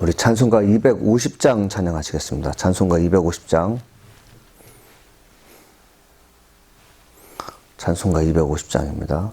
우리 찬송가 250장 찬양하시겠습니다. 찬송가 250장. 찬송가 250장입니다.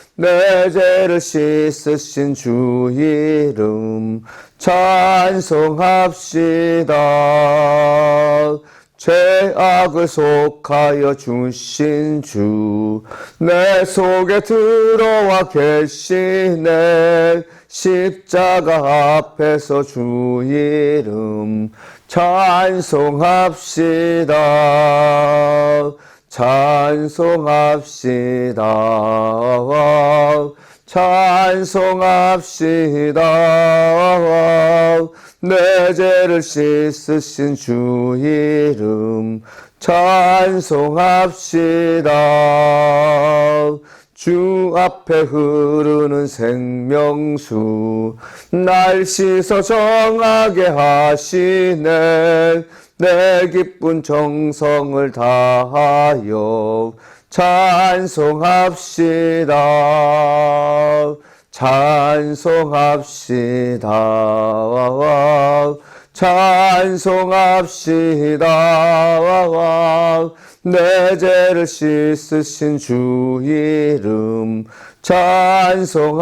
내 죄를 씻으신 주 이름 찬송합시다. 죄악을 속하여 주신 주 내 속에 들어와 계시네. 십자가 앞에서 주 이름 찬송합시다 찬송합시다. 찬송합시다. 내 죄를 씻으신 주 이름 찬송합시다. 주 앞에 흐르는 생명수 날 씻어 정하게 하시네 내 기쁜 정성을 다하여 찬송합시다. 찬송합시다. 찬송합시다. 내 죄를 씻으신 주 이름 찬송합시다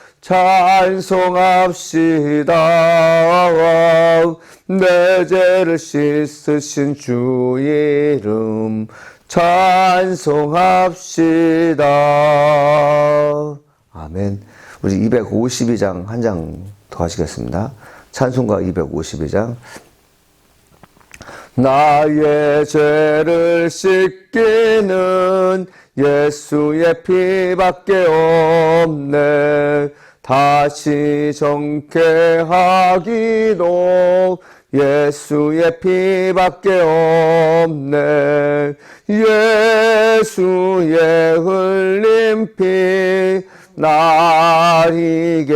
찬송합시다. 내 죄를 씻으신 주 이름 찬송합시다. 아멘. 우리 252장 한 장 더 하시겠습니다. 찬송가 252장. 나의 죄를 씻기는 예수의 피밖에 없네 다시 정케하기도 예수의 피밖에 없네. 예수의 흘린 피 나리게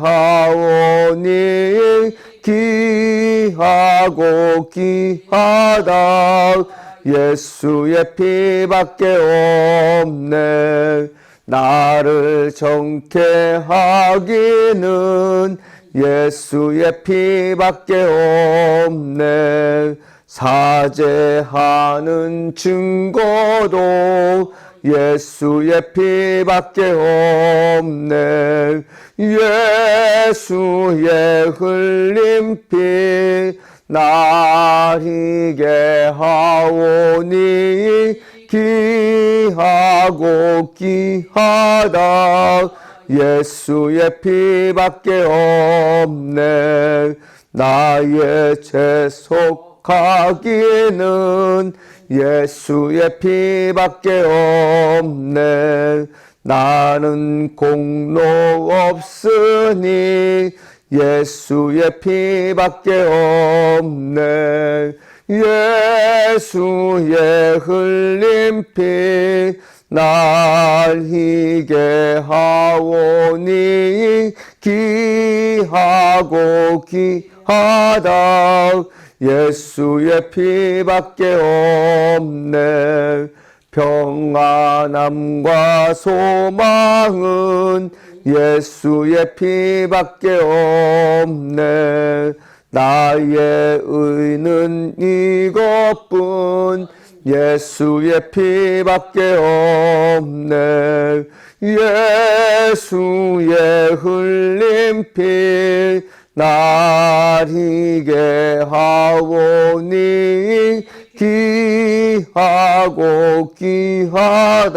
하오니 귀하고 귀하다. 예수의 피밖에 없네 나를 정케 하기는 예수의 피밖에 없네. 사죄하는 증거도 예수의 피밖에 없네. 예수의 흘린 피 나리게 하오니 귀하고 귀하다. 예수의 피밖에 없네. 나의 죄 속하기는 예수의 피밖에 없네. 나는 공로 없으니 예수의 피밖에 없네 예수의 흘린 피 날히게 하오니 귀하고 귀하다 예수의 피밖에 없네. 평안함과 소망은 예수의 피밖에 없네 나의 의는 이것뿐 예수의 피밖에 없네. 예수의 흘린 피 나리게 하오니 귀하고 귀하다.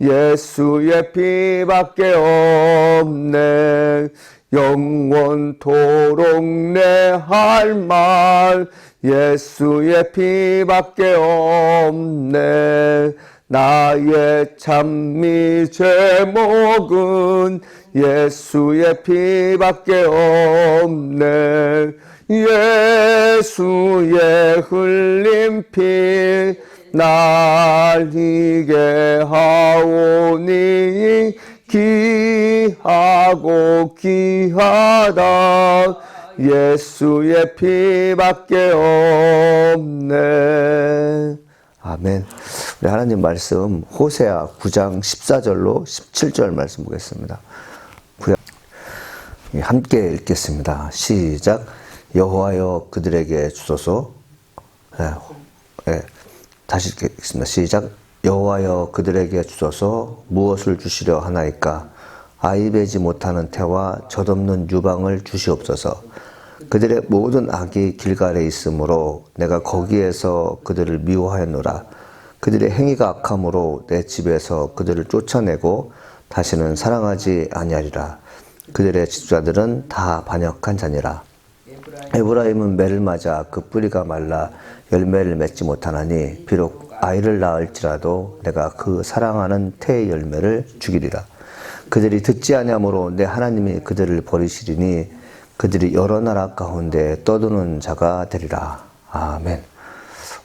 예수의 피밖에 없네 영원토록 내 할 말 예수의 피밖에 없네. 나의 찬미 제목은 예수의 피밖에 없네. 예수의 흘린 피 날리게 하오니 귀하고 귀하다. 예수의 피밖에 없네. 아멘. 우리 하나님 말씀 호세아 9장 14절로 17절 말씀 보겠습니다. 함께 읽겠습니다. 시작. 여호와여 그들에게 주소서. 예, 예, 다시 읽겠습니다. 시작. 여호와여 그들에게 주소서 무엇을 주시려 하나이까 아이 베지 못하는 태와 젖없는 유방을 주시옵소서. 그들의 모든 악이 길갈에 있으므로 내가 거기에서 그들을 미워하였노라. 그들의 행위가 악함으로 내 집에서 그들을 쫓아내고 다시는 사랑하지 아니하리라. 그들의 지주자들은 다 반역한 자니라. 에브라임은 매를 맞아 그 뿌리가 말라 열매를 맺지 못하나니 비록 아이를 낳을지라도 내가 그 사랑하는 태의 열매를 주기리라. 그들이 듣지 아니하므로 내 하나님이 그들을 버리시리니 그들이 여러 나라 가운데 떠도는 자가 되리라. 아멘.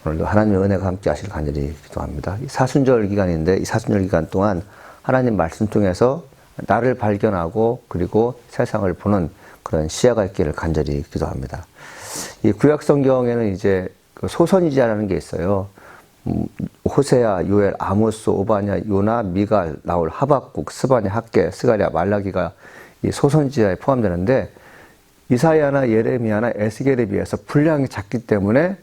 오늘도 하나님의 은혜가 함께 하실 간절히 기도합니다. 이 사순절 기간인데 이 사순절 기간 동안 하나님 말씀 통해서 나를 발견하고 그리고 세상을 보는 그런 시야가 있기를 간절히 기도합니다. 이 구약 성경에는 이제 그 소선지자라는 게 있어요. 음, 호세야, 요엘, 아모스, 오바냐, 요나, 미갈, 나올, 하박국, 스바냐, 학계, 스가랴, 말라기가 이 소선지자에 포함되는데 이사야나 예레미야나 에스겔에 비해서 분량이 작기 때문에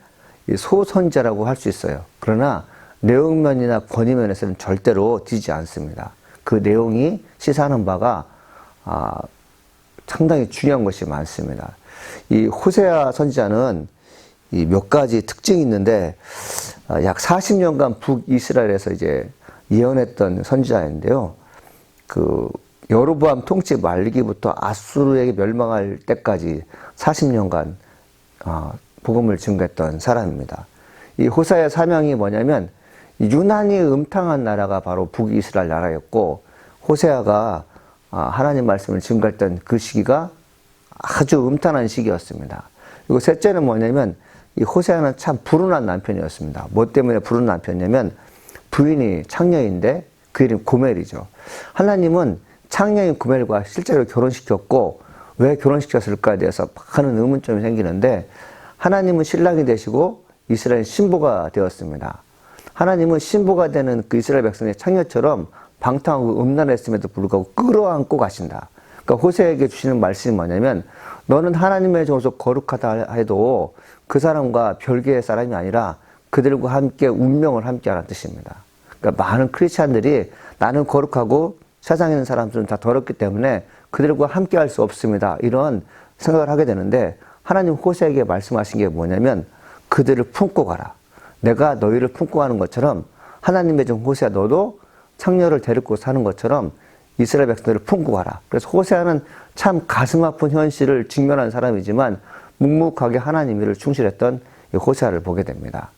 이 소선지자라고 할 수 있어요. 그러나 내용면이나 권위면에서는 절대로 뒤지 않습니다. 그 내용이 시사하는 바가 아, 상당히 중요한 것이 많습니다. 이 호세아 선지자는 이 몇 가지 특징이 있는데 아, 약 40년간 북이스라엘에서 이제 예언했던 선지자인데요. 그 여로보암 통치 말기부터 아수르에게 멸망할 때까지 40년간 아, 복음을 증거했던 사람입니다. 이 호사의 사명이 뭐냐면 유난히 음탕한 나라가 바로 북이스라엘 나라였고 호세아가 아, 하나님 말씀을 증거했던 그 시기가 아주 음탄한 시기였습니다. 그리고 셋째는 뭐냐면 이 호세아는 참 불운한 남편이었습니다. 뭐 때문에 불운한 남편이냐면 부인이 창녀인데 그 이름 고멜이죠. 하나님은 창녀인 고멜과 실제로 결혼시켰고 왜 결혼시켰을까에 대해서 많은 의문점이 생기는데 하나님은 신랑이 되시고 이스라엘 신부가 되었습니다. 하나님은 신부가 되는 그 이스라엘 백성의 창녀처럼 방탕하고 음란했음에도 불구하고 끌어안고 가신다. 그러니까 호세에게 주시는 말씀이 뭐냐면 너는 하나님의 종으로서 거룩하다 해도 그 사람과 별개의 사람이 아니라 그들과 함께 운명을 함께 하라는 뜻입니다. 그러니까 많은 크리스찬들이 나는 거룩하고 세상에 있는 사람들은 다 더럽기 때문에 그들과 함께 할 수 없습니다. 이런 생각을 하게 되는데 하나님 호세에게 말씀하신 게 뭐냐면 그들을 품고 가라. 내가 너희를 품고 가는 것처럼 하나님의 종 호세야 너도 창녀를 데리고 사는 것처럼 이스라엘 백성들을 품고 가라. 그래서 호세아는 참 가슴 아픈 현실을 직면한 사람이지만 묵묵하게 하나님 일을 충실했던 호세아를 보게 됩니다.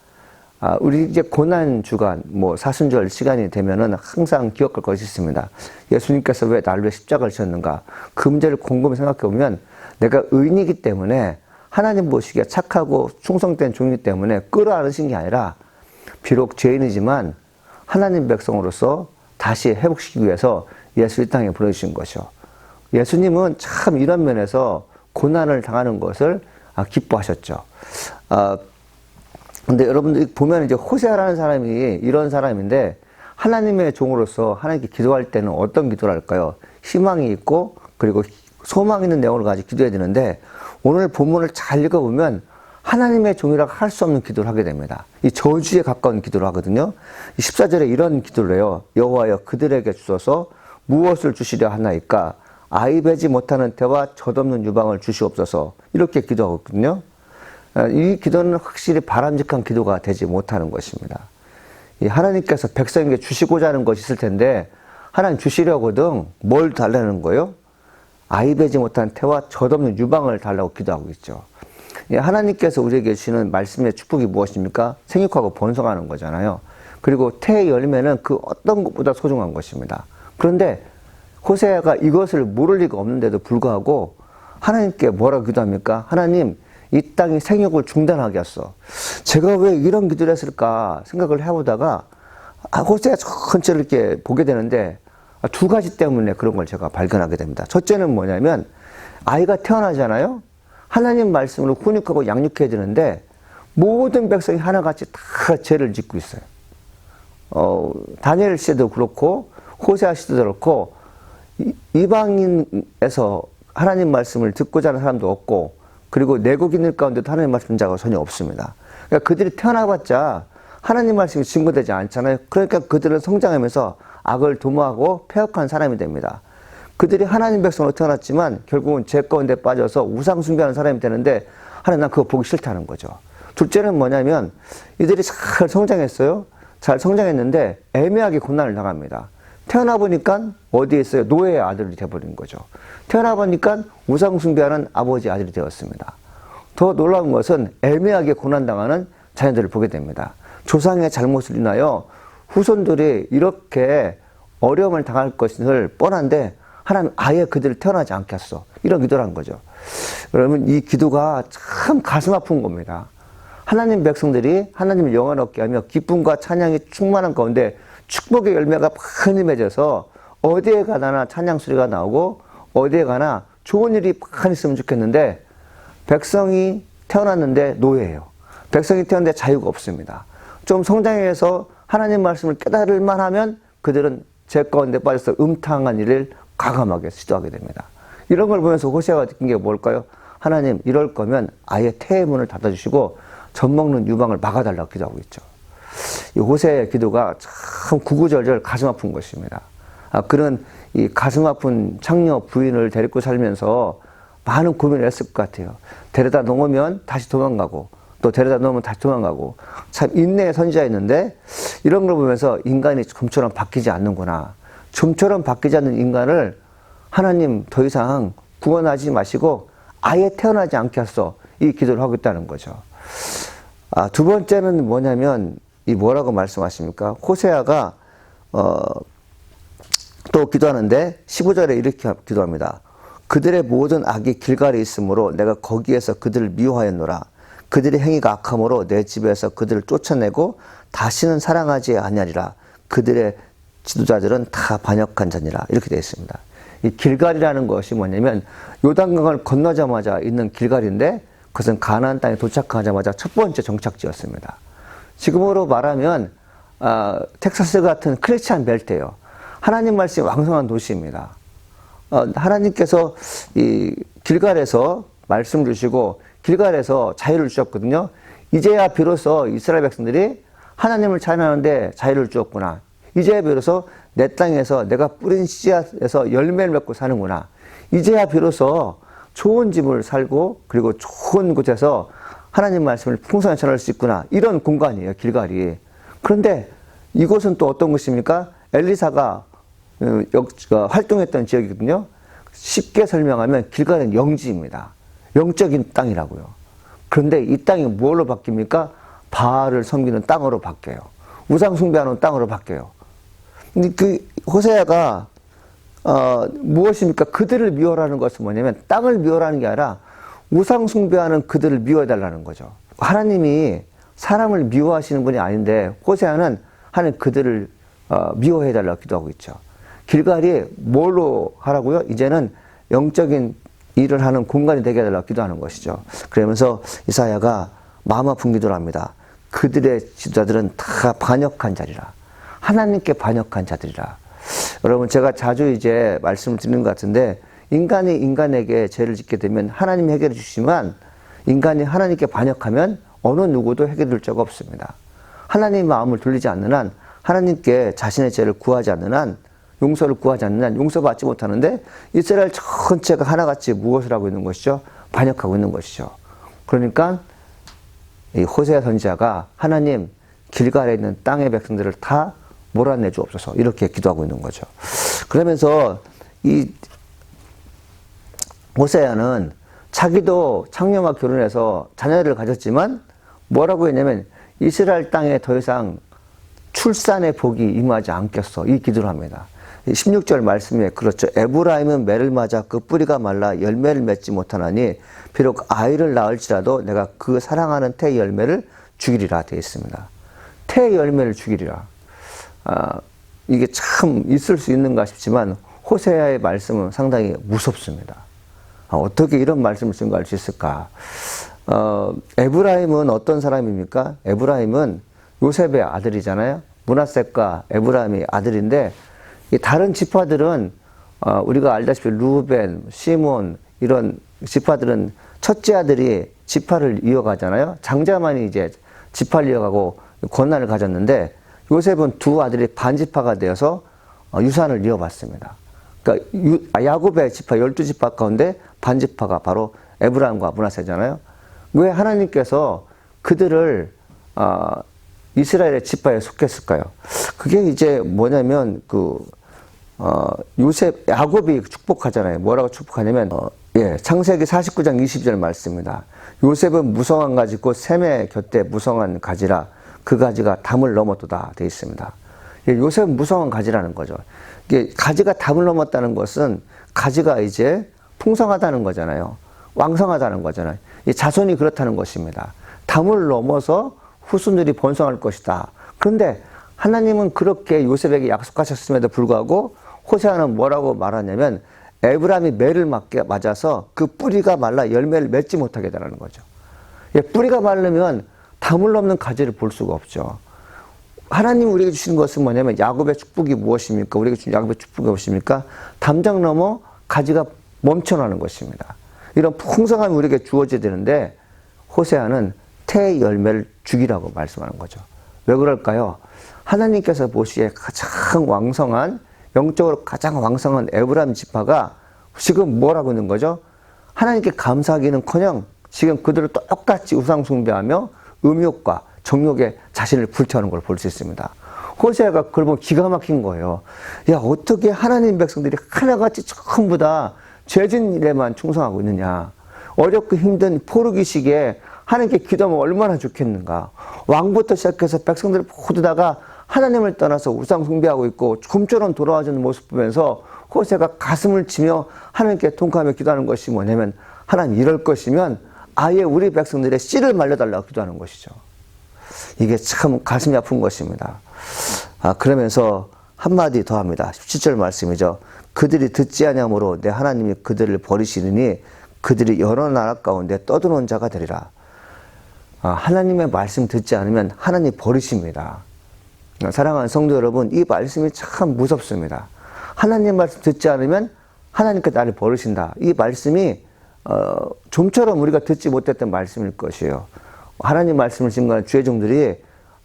아, 우리 이제 고난 주간, 뭐 사순절 시간이 되면은 항상 기억할 것이 있습니다. 예수님께서 왜 나를 십자가를 지셨는가? 그 문제를 곰곰이 생각해 보면 내가 의인이기 때문에 하나님 보시기에 착하고 충성된 종이기 때문에 끌어안으신 게 아니라 비록 죄인이지만 하나님 백성으로서 다시 회복시키기 위해서 예수 이 땅에 보내주신 것이죠. 예수님은 참 이런 면에서 고난을 당하는 것을 아, 기뻐하셨죠. 아, 근데 여러분들 보면 이제 호세아라는 사람이 이런 사람인데 하나님의 종으로서 하나님께 기도할 때는 어떤 기도를 할까요? 희망이 있고 그리고 소망 있는 내용을 가지고 기도해야 되는데 오늘 본문을 잘 읽어보면 하나님의 종이라고 할수 없는 기도를 하게 됩니다. 이 저주에 가까운 기도를 하거든요. 14절에 이런 기도를 해요. 여호와여 그들에게 주소서 무엇을 주시려 하나이까 아이 배지 못하는 태와 젖없는 유방을 주시옵소서 이렇게 기도하거든요. 아, 이 기도는 확실히 바람직한 기도가 되지 못하는 것입니다. 이 하나님께서 백성에게 주시고자 하는 것이 있을 텐데 하나님 주시려거든 뭘 달라는 거예요? 아이 배지 못한 태와 젖없는 유방을 달라고 기도하고 있죠. 이 하나님께서 우리에게 주시는 말씀의 축복이 무엇입니까? 생육하고 번성하는 거잖아요. 그리고 태의 열매는 그 어떤 것보다 소중한 것입니다. 그런데 호세아가 이것을 모를 리가 없는데도 불구하고 하나님께 뭐라고 기도합니까? 하나님, 이 땅이 생육을 중단하게 했어. 제가 왜 이런 기도를 했을까 생각을 해보다가 아, 호세아 전체를 이렇게 보게 되는데 아, 두 가지 때문에 그런 걸 제가 발견하게 됩니다. 첫째는 뭐냐면 아이가 태어나잖아요. 하나님 말씀으로 훈육하고 양육해야 되는데 모든 백성이 하나같이 다 죄를 짓고 있어요. 어, 다니엘 씨도 그렇고 호세아 씨도 그렇고 이- 이방인에서 하나님 말씀을 듣고자 하는 사람도 없고 그리고 내국인들 가운데도 하나님 말씀 자가 전혀 없습니다. 그러니까 그들이 태어나봤자 하나님 말씀이 증거되지 않잖아요. 그러니까 그들은 성장하면서 악을 도모하고 폐역한 사람이 됩니다. 그들이 하나님 백성으로 태어났지만 결국은 죄 가운데 빠져서 우상 숭배하는 사람이 되는데 하나님 난 그거 보기 싫다는 거죠. 둘째는 뭐냐면 이들이 잘 성장했어요. 잘 성장했는데 애매하게 고난을 당합니다. 태어나 보니까 어디에 있어요? 노예의 아들이 돼버린 거죠. 태어나 보니까 우상 숭배하는 아버지 아들이 되었습니다. 더 놀라운 것은 애매하게 고난당하는 자녀들을 보게 됩니다. 조상의 잘못을 인하여 후손들이 이렇게 어려움을 당할 것을 뻔한데 하나님 아예 그들을 태어나지 않게 했어. 이런 기도를 한 거죠. 여러분 이 기도가 참 가슴 아픈 겁니다. 하나님 백성들이 하나님을 영원롭게 하며 기쁨과 찬양이 충만한 가운데 축복의 열매가 많이 맺어서 어디에 가나 찬양 소리가 나오고 어디에 가나 좋은 일이 많이 있으면 좋겠는데 백성이 태어났는데 노예예요. 백성이 태어났는데 자유가 없습니다. 좀 성장해서 하나님 말씀을 깨달을 만하면 그들은 죄 가운데 빠져서 음탕한 일을 과감하게 시도하게 됩니다. 이런 걸 보면서 호세아가 느낀 게 뭘까요? 하나님 이럴 거면 아예 태의 문을 닫아주시고 젖 먹는 유방을 막아달라고 기도하고 있죠. 이 호세의 기도가 참 구구절절 가슴 아픈 것입니다. 아, 그런 이 가슴 아픈 창녀 부인을 데리고 살면서 많은 고민을 했을 것 같아요. 데려다 놓으면 다시 도망가고 또 데려다 놓으면 다시 도망가고 참 인내의 선지자였는데 이런 걸 보면서 인간이 좀처럼 바뀌지 않는구나. 좀처럼 바뀌지 않는 인간을 하나님 더 이상 구원하지 마시고 아예 태어나지 않게 하소. 이 기도를 하고 있다는 거죠. 아, 두 번째는 뭐냐면 이 뭐라고 말씀하십니까? 호세아가 어, 또 기도하는데 15절에 이렇게 기도합니다. 그들의 모든 악이 길갈에 있으므로 내가 거기에서 그들을 미워하였노라. 그들의 행위가 악함으로 내 집에서 그들을 쫓아내고 다시는 사랑하지 아니하리라. 그들의 지도자들은 다 반역한 자니라. 이렇게 되어 있습니다. 이 길갈이라는 것이 뭐냐면 요단강을 건너자마자 있는 길갈인데 그것은 가나안 땅에 도착하자마자 첫 번째 정착지였습니다. 지금으로 말하면 아, 텍사스 같은 크리스찬 벨트예요. 하나님 말씀이 왕성한 도시입니다. 어, 하나님께서 이 길갈에서 말씀 주시고 길갈에서 자유를 주셨거든요. 이제야 비로소 이스라엘 백성들이 하나님을 찬양하는데 자유를 주었구나. 이제야 비로소 내 땅에서 내가 뿌린 씨앗에서 열매를 맺고 사는구나. 이제야 비로소 좋은 집을 살고 그리고 좋은 곳에서 하나님 말씀을 풍성히 전할 수 있구나. 이런 공간이에요, 길갈이. 그런데 이곳은 또 어떤 곳입니까? 엘리사가 어, 역- 어, 활동했던 지역이거든요. 쉽게 설명하면 길갈은 영지입니다. 영적인 땅이라고요. 그런데 이 땅이 뭘로 바뀝니까? 바알을 섬기는 땅으로 바뀌어요. 우상 숭배하는 땅으로 바뀌어요. 그 호세아가 어, 무엇입니까? 그들을 미워라는 것은 뭐냐면 땅을 미워라는 게 아니라 우상 숭배하는 그들을 미워해달라는 거죠. 하나님이 사람을 미워하시는 분이 아닌데 호세아는 하나님 그들을 어, 미워해달라고 기도하고 있죠. 길갈이 뭘로 하라고요? 이제는 영적인 일을 하는 공간이 되게 해달라고 기도하는 것이죠. 그러면서 이사야가 마음 아픈 기도를 합니다. 그들의 지도자들은 다 반역한 자리라. 하나님께 반역한 자들이라. 여러분 제가 자주 이제 말씀을 드리는 것 같은데 인간이 인간에게 죄를 짓게 되면 하나님이 해결해 주시지만 인간이 하나님께 반역하면 어느 누구도 해결해 줄 자가 없습니다. 하나님 마음을 돌리지 않는 한 하나님께 자신의 죄를 구하지 않는 한 용서를 구하지 않는 한 용서받지 못하는데 이스라엘 전체가 하나같이 무엇을 하고 있는 것이죠? 반역하고 있는 것이죠. 그러니까 이 호세아 선지자가 하나님 길갈에 있는 땅의 백성들을 다 몰아내 주옵소서 이렇게 기도하고 있는 거죠. 그러면서 이 호세아는 자기도 창녀와 결혼해서 자녀를 가졌지만 뭐라고 했냐면 이스라엘 땅에 더 이상 출산의 복이 임하지 않겠어. 이 기도를 합니다. 16절 말씀에 그렇죠. 에브라임은 매를 맞아 그 뿌리가 말라 열매를 맺지 못하나니 비록 아이를 낳을지라도 내가 그 사랑하는 태 열매를 죽이리라 되어 있습니다. 태 열매를 죽이리라. 아, 이게 참 있을 수 있는가 싶지만 호세아의 말씀은 상당히 무섭습니다. 아, 어떻게 이런 말씀을 증거할 수 있을까? 어, 에브라임은 어떤 사람입니까? 에브라임은 요셉의 아들이잖아요. 문하셋과 에브라임이 아들인데 이 다른 지파들은 어, 우리가 알다시피 루벤, 시몬 이런 지파들은 첫째 아들이 지파를 이어가잖아요. 장자만이 이제 지파를 이어가고 권한을 가졌는데 요셉은 두 아들이 반지파가 되어서 어, 유산을 이어받습니다. 그러니까 유, 아, 야곱의 지파 12지파 가운데 반 지파가 바로 에브라임과 문하세잖아요. 왜 하나님께서 그들을 어, 이스라엘의 지파에 속했을까요? 그게 이제 뭐냐면 그 어, 요셉 야곱이 축복하잖아요. 뭐라고 축복하냐면 어, 예, 창세기 49장 20절 말씀입니다. 요셉은 무성한 가지 곧 셈의 곁에 무성한 가지라 그 가지가 담을 넘었도다 되어 있습니다. 예, 요셉은 무성한 가지라는 거죠. 이게 가지가 담을 넘었다는 것은 가지가 이제 풍성하다는 거잖아요. 왕성하다는 거잖아요. 이 자손이 그렇다는 것입니다. 담을 넘어서 후손들이 번성할 것이다. 그런데 하나님은 그렇게 요셉에게 약속하셨음에도 불구하고 호세아는 뭐라고 말하냐면 에브람이 매를 맞게 맞아서 그 뿌리가 말라 열매를 맺지 못하게 되라는 거죠. 예, 뿌리가 마르면 담을 넘는 가지를 볼 수가 없죠. 하나님 우리에게 주시는 것은 뭐냐면 야곱의 축복이 무엇입니까? 우리에게 주신 야곱의 축복이 무엇입니까? 담장 넘어 가지가 멈춰나는 것입니다. 이런 풍성함이 우리에게 주어져야 되는데 호세아는 태 열매를 죽이라고 말씀하는 거죠. 왜 그럴까요? 하나님께서 보시기에 가장 왕성한 영적으로 가장 왕성한 에브라임 지파가 지금 뭐라고 있는 거죠? 하나님께 감사하기는커녕 지금 그들을 똑같이 우상 숭배하며 음욕과 정욕에 자신을 불태우는 걸 볼 수 있습니다. 호세아가 그걸 보면 기가 막힌 거예요. 야 어떻게 하나님 백성들이 하나같이 전부 다 죄진 일에만 충성하고 있느냐. 어렵고 힘든 포르기 시기에 하나님께 기도하면 얼마나 좋겠는가. 왕부터 시작해서 백성들 모두 다가 하나님을 떠나서 우상 숭배하고 있고 좀처럼 돌아와주는 모습 보면서 호세가 가슴을 치며 하나님께 통과하며 기도하는 것이 뭐냐면 하나님 이럴 것이면 아예 우리 백성들의 씨를 말려달라고 기도하는 것이죠. 이게 참 가슴이 아픈 것입니다. 아, 그러면서 한마디 더 합니다. 17절 말씀이죠. 그들이 듣지 아니하므로 내 하나님이 그들을 버리시느니 그들이 여러 나라 가운데 떠드는 자가 되리라. 아, 하나님의 말씀 듣지 않으면 하나님 버리십니다. 사랑하는 성도 여러분, 이 말씀이 참 무섭습니다. 하나님 말씀 듣지 않으면 하나님께 나를 버리신다. 이 말씀이 어, 좀처럼 우리가 듣지 못했던 말씀일 것이에요. 하나님 말씀을 증거하는 주의 종들이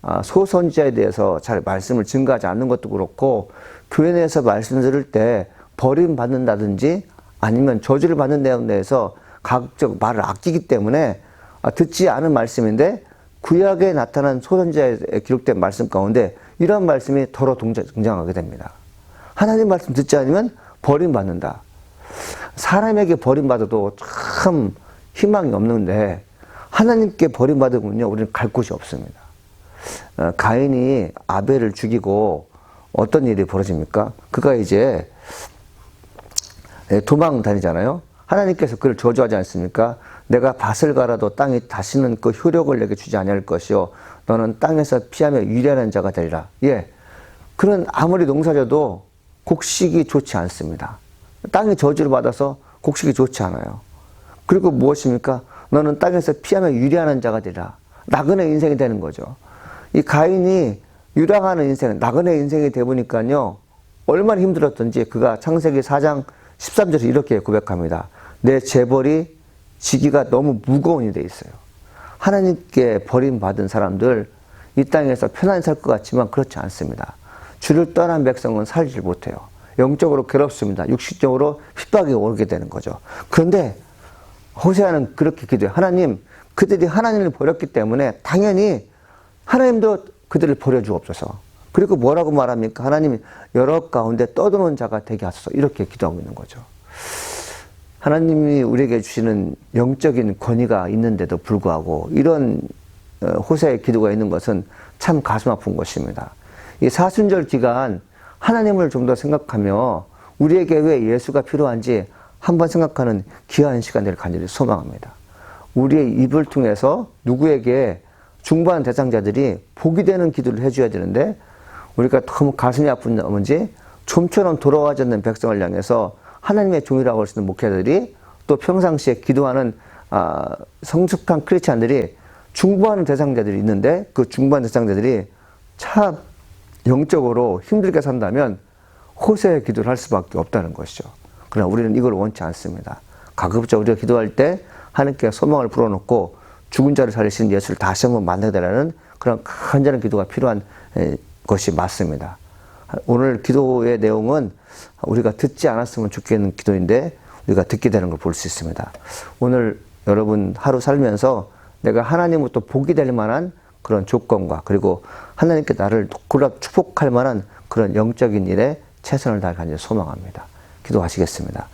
아, 소선지자에 대해서 잘 말씀을 증거하지 않는 것도 그렇고 교회 내에서 말씀 들을 때 버림받는다든지 아니면 저주를 받는 내용 내에서 각적 말을 아끼기 때문에 아, 듣지 않은 말씀인데 구약에 나타난 소선지자에 기록된 말씀 가운데 이런 말씀이 더러 등장하게 됩니다. 하나님 말씀 듣지 않으면 버림받는다. 사람에게 버림받아도 참 희망이 없는데 하나님께 버림받으면요 우리는 갈 곳이 없습니다. 어, 가인이 아벨을 죽이고 어떤 일이 벌어집니까? 그가 이제 예, 도망 다니잖아요. 하나님께서 그를 저주하지 않습니까? 내가 밭을 갈아도 땅이 다시는 그 효력을 내게 주지 아니할 것이요 너는 땅에서 피하며 유리하는 자가 되리라. 예. 그런 아무리 농사져도 곡식이 좋지 않습니다. 땅이 저주를 받아서 곡식이 좋지 않아요. 그리고 무엇입니까? 너는 땅에서 피하며 유리하는 자가 되라. 나그네 인생이 되는 거죠. 이 가인이 유랑하는 인생, 나그네 인생이 되보니까요, 얼마나 힘들었던지 그가 창세기 4장 13절에 이렇게 고백합니다. 내 재벌이 지기가 너무 무거운 이 돼 있어요. 하나님께 버림받은 사람들 이 땅에서 편안히 살 것 같지만 그렇지 않습니다. 주를 떠난 백성은 살지 못해요. 영적으로 괴롭습니다. 육식적으로 핍박이 오게 되는 거죠. 그런데 호세아는 그렇게 기도해. 하나님, 그들이 하나님을 버렸기 때문에 당연히 하나님도 그들을 버려주옵소서. 그리고 뭐라고 말합니까? 하나님 여러 가운데 떠도는 자가 되게 하소서. 이렇게 기도하고 있는 거죠. 하나님이 우리에게 주시는 영적인 권위가 있는데도 불구하고 이런 어, 호세의 기도가 있는 것은 참 가슴 아픈 것입니다. 이 사순절 기간 하나님을 좀 더 생각하며 우리에게 왜 예수가 필요한지 한 번 생각하는 귀한 시간들을 간절히 소망합니다. 우리의 입을 통해서 누구에게 중보하는 대상자들이 복이 되는 기도를 해줘야 되는데 우리가 너무 가슴이 아픈 나머지 좀처럼 돌아와지 않는 백성을 향해서 하나님의 종이라고 할 수 있는 목회자들이 또 평상시에 기도하는 아, 성숙한 크리스찬들이 중보하는 대상자들이 있는데 그 중보하는 대상자들이 참 영적으로 힘들게 산다면 호세의 기도를 할 수밖에 없다는 것이죠. 그러나 우리는 이걸 원치 않습니다. 가급적 우리가 기도할 때 하나님께 소망을 불어넣고 죽은 자를 살리신 예수를 다시 한번 만나게 되라는 그런 간절한 기도가 필요한 것이 맞습니다. 오늘 기도의 내용은 우리가 듣지 않았으면 좋겠는 기도인데 우리가 듣게 되는 걸 볼 수 있습니다. 오늘 여러분 하루 살면서 내가 하나님으로부터 복이 될 만한 그런 조건과 그리고 하나님께 나를 축복할 만한 그런 영적인 일에 최선을 다할 간절히 소망합니다. 기도하시겠습니다.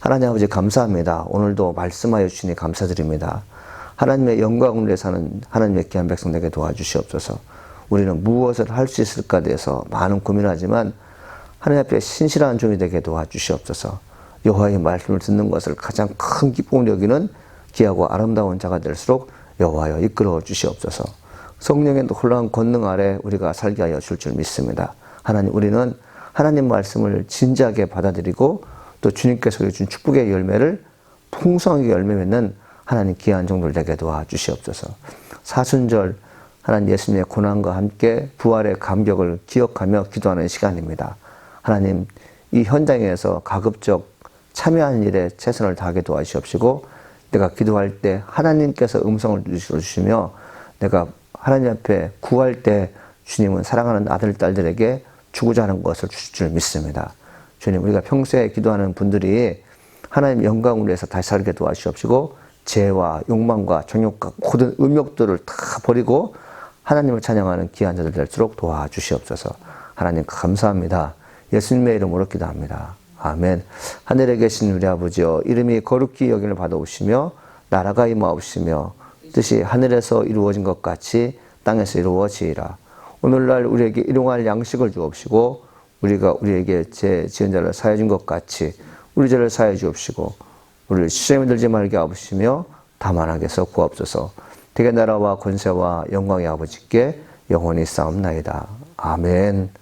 하나님 아버지 감사합니다. 오늘도 말씀하여 주시니 감사드립니다. 하나님의 영광을 위해 사는 하나님의 귀한 백성 에게 도와주시옵소서. 우리는 무엇을 할 수 있을까 대해서 많은 고민하지만 하나님 앞에 신실한 종이 되게 도와주시옵소서. 여호와의 말씀을 듣는 것을 가장 큰 기쁨을 여기는 귀하고 아름다운 자가 될수록 여호와여 이끌어 주시옵소서. 성령의 놀라운 권능 아래 우리가 살게 하여 줄 줄 믿습니다. 하나님 우리는 하나님 말씀을 진지하게 받아들이고 또 주님께서 준 축복의 열매를 풍성하게 열매 맺는 하나님 귀한 종들 되게 도와주시옵소서. 사순절 하나님 예수님의 고난과 함께 부활의 감격을 기억하며 기도하는 시간입니다. 하나님 이 현장에서 가급적 참여하는 일에 최선을 다하게 도와주시옵시고 내가 기도할 때 하나님께서 음성을 주시며 내가 하나님 앞에 구할 때 주님은 사랑하는 아들, 딸들에게 주고자 하는 것을 주실 줄 믿습니다. 주님, 우리가 평소에 기도하는 분들이 하나님 영광을 위해서 다시 살게 도와주시옵시고 죄와 욕망과 정욕과 모든 음욕들을 다 버리고 하나님을 찬양하는 귀한 자들 될수록 도와주시옵소서. 하나님 감사합니다. 예수님의 이름으로 기도합니다. 아멘. 하늘에 계신 우리 아버지여 이름이 거룩히 여김을 받아오시며 나라가 임하옵시며 뜻이 하늘에서 이루어진 것 같이 땅에서 이루어지이라. 오늘날 우리에게 일용할 양식을 주옵시고 우리가 우리에게 제 지은 자를 사해 준 것 같이 우리 죄를 사해 주옵시고 우리를 시험에 들지 말게 하옵시며 다만 하게 해서 구옵소서. 대개 나라와 권세와 영광의 아버지께 영원히 싸움나이다. 아멘.